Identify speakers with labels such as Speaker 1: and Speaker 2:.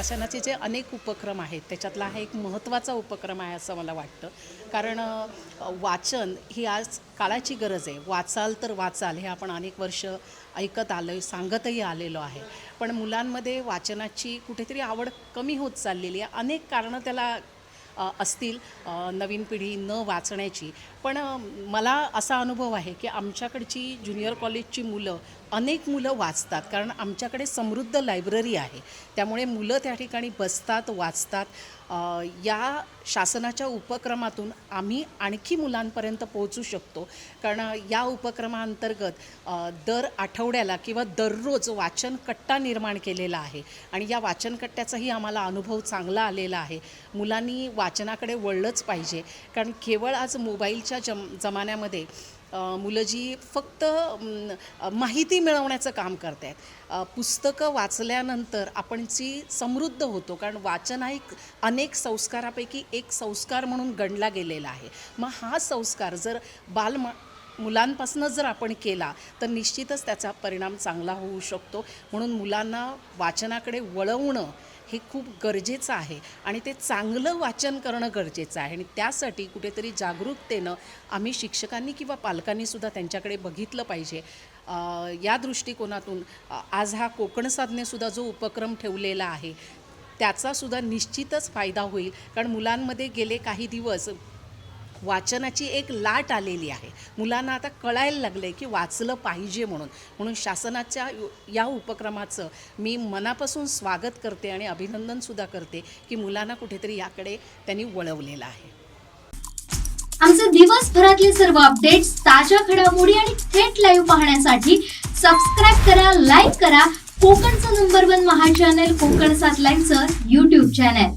Speaker 1: शासनाचे जे अनेक उपक्रम आहेत त्याच्यातला हा एक महत्त्वाचा उपक्रम आहे असं मला वाटतं. कारण वाचन ही आज काळाची गरज आहे. वाचाल तर वाचाल हे आपण अनेक वर्ष ऐकत आलो आहे सांगतही आलेलो आहे. पण मुलांमध्ये वाचनाची कुठेतरी आवड कमी होत चाललेली आहे. अनेक कारणं त्याला असतील नवीन पिढी न वाचण्याची. पण मला असा अनुभव आहे की आमच्याकडची ज्युनियर कॉलेजची मुलं अनेक मुलं वाचतात. कारण आमच्याकडे समृद्ध लायब्ररी आहे. त्यामुळे मुलं त्या ठिकाणी बसतात वाचतात. या शासनाच्या उपक्रमातून आम्ही आणखी मुलांपर्यंत पोहोचू शकतो. कारण या उपक्रमाअंतर्गत दर आठवड्याला किंवा दररोज वाचन कट्टा निर्माण केलेला आहे. आणि या वाचन कट्ट्याचाही आम्हाला अनुभव चांगला आलेला आहे. मुलांनी वाचनाकडे वळलंच पाहिजे. कारण केवळ आज मोबाईलच्या जम जमान्यामध्ये मुलं जी फक्त माहिती मिळवण्याचं काम करत आहेत पुस्तकं वाचल्यानंतर आपण जी समृद्ध होतो कारण वाचन हा एक अनेक संस्कारापैकी एक संस्कार म्हणून गणला गेलेला आहे. मग हा संस्कार जर बाल मुलांपासून जर आपण केला तर निश्चितच त्याचा परिणाम चांगला होऊ शकतो. म्हणून मुलांना वाचनाकडे वळवणं हे खूप गरजेचं आहे आणि ते चांगलं वाचन करणं गरजेचं आहे. आणि त्यासाठी कुठेतरी जागरूकतेनं आम्ही शिक्षकांनी किंवा पालकांनीसुद्धा त्यांच्याकडे बघितलं पाहिजे. या दृष्टिकोनातून आज हा कोकण साधनेसुद्धा जो उपक्रम ठेवलेला आहे त्याचासुद्धा निश्चितच फायदा होईल. कारण मुलांमध्ये गेले काही दिवस वाचनाची एक लाट आलेली आहे. मुलांना आता कळायला लागलं आहे की वाचलं पाहिजे म्हणून. म्हणून शासनाच्या या उपक्रमाचं मी मनापासून स्वागत करते आणि अभिनंदनसुद्धा करते की मुलांना कुठेतरी याकडे त्यांनी वळवलेलं आहे.
Speaker 2: आमचे दिवसभरातले सर्व अपडेट्स ताज्या घडामोडी आणि थेट लाईव्ह पाहण्यासाठी सबस्क्राईब करा लाईक करा. कोकणचं number one Maha channel Kokan सात लाईव्हचं युट्यूब चॅनल